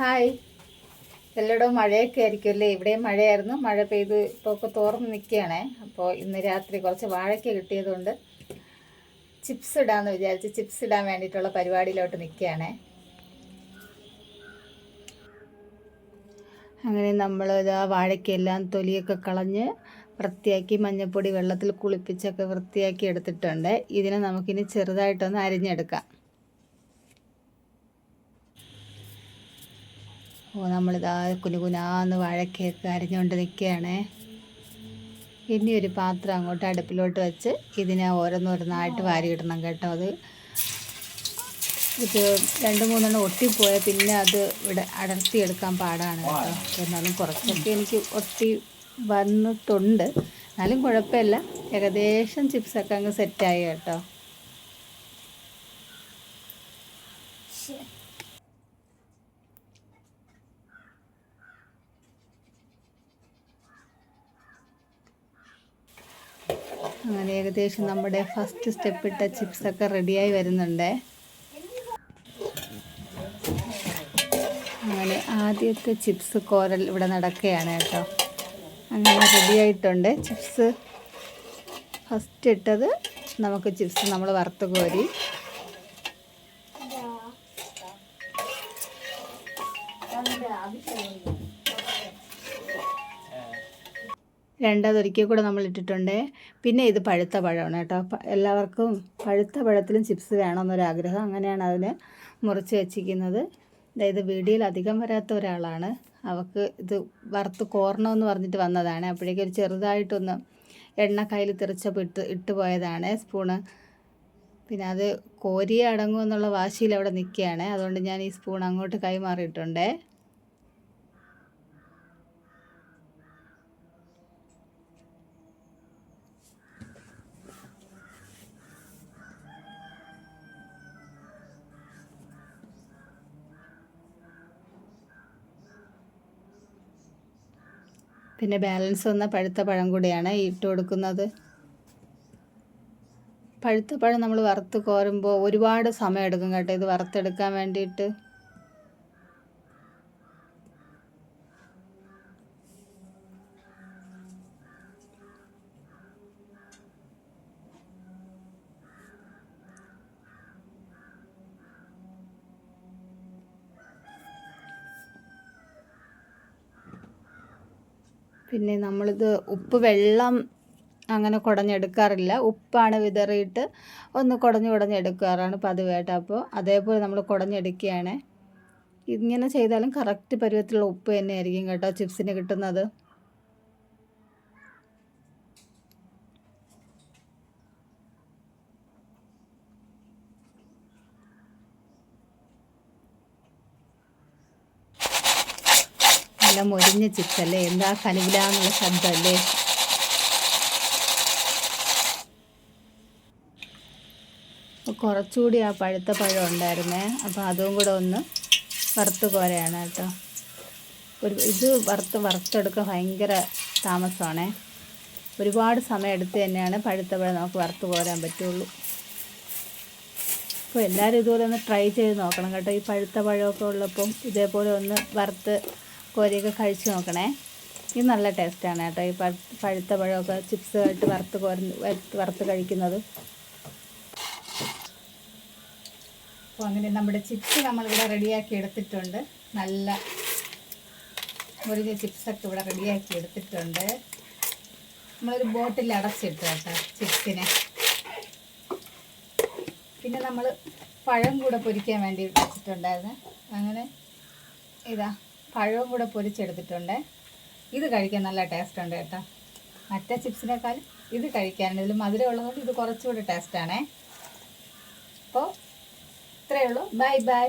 Hi. എല്ലായിടവും മഴയൊക്കെ ആയിരിക്കും അല്ലേ? ഇവിടെയും മഴയായിരുന്നു. മഴ പെയ്ത് ഇപ്പോൾ ഒക്കെ തോർന്ന് നിൽക്കുകയാണേ. അപ്പോൾ ഇന്ന് രാത്രി കുറച്ച് വാഴയ്ക്ക കിട്ടിയതുകൊണ്ട് ചിപ്സ് ഇടാമെന്ന് വിചാരിച്ച് ചിപ്സ് ഇടാൻ വേണ്ടിയിട്ടുള്ള പരിപാടിയിലോട്ട് നിൽക്കുകയാണേ. അങ്ങനെ നമ്മൾ ഇതാ വാഴയ്ക്കെല്ലാം തൊലിയൊക്കെ കളഞ്ഞ് വൃത്തിയാക്കി മഞ്ഞൾപ്പൊടി വെള്ളത്തിൽ കുളിപ്പിച്ചൊക്കെ വൃത്തിയാക്കി എടുത്തിട്ടുണ്ട്. ഇതിനെ നമുക്കിനി ചെറുതായിട്ടൊന്ന് അരിഞ്ഞെടുക്കാം. ഓ നമ്മളിതാ കുനുകുനാന്ന് വാഴക്കയൊക്കെ അരിഞ്ഞുകൊണ്ട് നിൽക്കുകയാണേ ഇനി ഒരു പാത്രം അങ്ങോട്ട് അടുപ്പിലോട്ട് വെച്ച് ഇതിനെ ഓരോന്നോരോന്നായിട്ട് വാരിയിടണം കേട്ടോ അത്. ഇത് രണ്ട് മൂന്നെണ്ണം ഒട്ടിപ്പോയാൽ പിന്നെ അത് ഇവിടെ അടർത്തിയെടുക്കാൻ പാടാണ് കേട്ടോ. എന്നാലും കുറച്ചൊക്കെ എനിക്ക് ഒട്ടി വന്നിട്ടുണ്ട്. എന്നാലും കുഴപ്പമില്ല. ഏകദേശം ചിപ്സൊക്കെ അങ്ങ് സെറ്റായി കേട്ടോ. അങ്ങനെ ഏകദേശം നമ്മുടെ ഫസ്റ്റ് സ്റ്റെപ്പ് ഇട്ട ചിപ്സ് ഒക്കെ റെഡിയായി വരുന്നുണ്ട്. അങ്ങനെ ആദ്യത്തെ ചിപ്സ് കോരൽ ഇവിടെ നടക്കുകയാണ് കേട്ടോ. അങ്ങനെ റെഡിയായിട്ടുണ്ട് ചിപ്സ് ഫസ്റ്റ് ഇട്ടത് നമുക്ക് ചിപ്സ് നമ്മൾ വറുത്ത് കോരി. രണ്ടാമതൊരിക്കൽ കൂടെ നമ്മൾ ഇട്ടിട്ടുണ്ട്. പിന്നെ ഇത് പഴുത്ത പഴമാണ് കേട്ടോ. എല്ലാവർക്കും പഴുത്ത പഴത്തിലും ചിപ്സ് വേണമെന്നൊരാഗ്രഹം. അങ്ങനെയാണ് അതിന് മുറിച്ച് വെച്ചിരിക്കുന്നത്. അതായത് വീടിയിൽ അധികം വരാത്ത ഒരാളാണ്. അവൾക്ക് ഇത് വറുത്ത് കോരണമെന്ന് പറഞ്ഞിട്ട് വന്നതാണ്. അപ്പോഴേക്കും ഒരു ചെറുതായിട്ടൊന്ന് എണ്ണ കയ്യിൽ തെറിച്ചപ്പോൾ ഇട്ട് ഇട്ട് പോയതാണ് സ്പൂണ്. പിന്നെ അത് കോരിയെ അടങ്ങുമെന്നുള്ള വാശിയിൽ അവിടെ നിൽക്കുകയാണ്. അതുകൊണ്ട് ഞാൻ ഈ സ്പൂൺ അങ്ങോട്ട് കൈമാറിയിട്ടുണ്ടേ. പിന്നെ ബാലൻസ് വന്ന പഴുത്ത പഴം കൂടിയാണ് ഇട്ട് കൊടുക്കുന്നത്. പഴുത്ത പഴം നമ്മൾ വറുത്ത് കോരുമ്പോൾ ഒരുപാട് സമയം എടുക്കും കേട്ടോ ഇത് വറുത്തെടുക്കാൻ വേണ്ടിയിട്ട്. പിന്നെ നമ്മളിത് ഉപ്പ് വെള്ളം അങ്ങനെ കുടഞ്ഞെടുക്കാറില്ല. ഉപ്പാണ് വിതറിയിട്ട് ഒന്ന് കുടഞ്ഞ് കുടഞ്ഞെടുക്കാറാണ് പതിവായിട്ട്. അപ്പോൾ അതേപോലെ നമ്മൾ കുടഞ്ഞെടുക്കുകയാണ്. ഇങ്ങനെ ചെയ്താലും കറക്റ്റ് പരുവത്തിലുള്ള ഉപ്പ് തന്നെയായിരിക്കും കേട്ടോ ചിപ്സിന് കിട്ടുന്നത്. നല്ല മൊരിഞ്ഞ ചിപ്സ് അല്ലേ എന്താ കനിവിലാന്നുള്ള ശബ്ദമല്ലേ? കുറച്ചുകൂടി ആ പഴുത്ത പഴം ഉണ്ടായിരുന്നേ. അപ്പോൾ അതും കൂടെ ഒന്ന് വറുത്ത് പോരെയാണ് കേട്ടോ. ഒരു ഇത് വറുത്ത് വറുത്തെടുക്കാൻ ഭയങ്കര താമസമാണേ. ഒരുപാട് സമയം എടുത്ത് തന്നെയാണ് പഴുത്ത പഴം നമുക്ക് വറുത്ത് പോരാൻ പറ്റുള്ളൂ. അപ്പോൾ എല്ലാവരും ഇതുപോലെ ഒന്ന് ട്രൈ ചെയ്ത് നോക്കണം കേട്ടോ. ഈ പഴുത്ത പഴമൊക്കെ ഉള്ളപ്പം ഇതേപോലെ ഒന്ന് വറുത്ത് കോരിയൊക്കെ കഴിച്ചു നോക്കണേ. ഇത് നല്ല ടേസ്റ്റാണ് കേട്ടോ. ഈ പഴു- പഴുത്ത പഴമൊക്കെ ചിപ്സ് ആയിട്ട് വറുത്ത് കോരുന്ന വറുത്ത് കഴിക്കുന്നത്. അപ്പോൾ അങ്ങനെ നമ്മുടെ ചിപ്സ് നമ്മളിവിടെ റെഡിയാക്കി എടുത്തിട്ടുണ്ട്. നല്ല മുരിഞ്ഞ ചിപ്സൊക്കെ ഇവിടെ റെഡിയാക്കി എടുത്തിട്ടുണ്ട്. നമ്മളൊരു ബോട്ടിൽ അടച്ചിട്ട് കേട്ടോ ചിപ്സിനെ. പിന്നെ നമ്മൾ പഴം കൂടെ പൊരിക്കാൻ വേണ്ടി വെച്ചിട്ടുണ്ടായിരുന്നു. അങ്ങനെ ഇതാ. പഴവും കൂടെ പൊരിച്ചെടുത്തിട്ടുണ്ട്. ഇത് കഴിക്കാൻ നല്ല ടേസ്റ്റ് ഉണ്ട് കേട്ടോ. മറ്റേ ചിപ്സിനേക്കാൾ ഇത് കഴിക്കാനുണ്ട് ഇതിൽ മധുരം ഉള്ളതുകൊണ്ട് ഇത് കുറച്ചുകൂടി ടേസ്റ്റാണേ അപ്പോൾ ഇത്രയേ ഉള്ളൂ. Bye bye